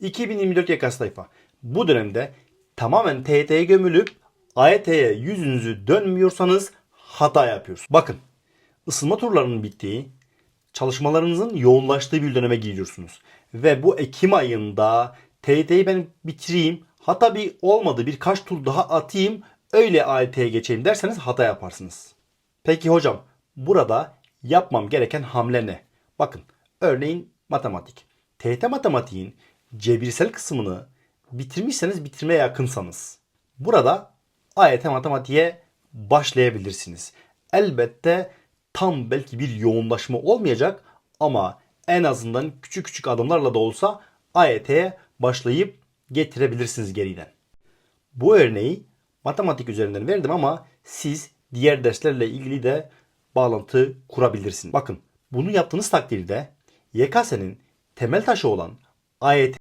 2024 YKS sayfa. Bu dönemde tamamen TYT'ye gömülüp AYT'ye yüzünüzü dönmüyorsanız hata yapıyorsunuz. Bakın ısınma turlarının bittiği, çalışmalarınızın yoğunlaştığı bir döneme giriyorsunuz. Ve bu Ekim ayında TYT'yi ben bitireyim, hatta bir olmadı birkaç tur daha atayım, öyle AYT'ye geçeyim derseniz hata yaparsınız. Peki hocam burada yapmam gereken hamle ne? Bakın örneğin matematik. TYT matematiğin cebirsel kısmını bitirmişseniz bitirmeye yakınsanız burada AYT matematiğe başlayabilirsiniz. Elbette tam belki bir yoğunlaşma olmayacak ama en azından küçük küçük adımlarla da olsa AYT'ye başlayıp getirebilirsiniz geriden. Bu örneği matematik üzerinden verdim ama siz diğer derslerle ilgili de bağlantı kurabilirsiniz. Bakın bunu yaptığınız takdirde YKS'nin temel taşı olan AYT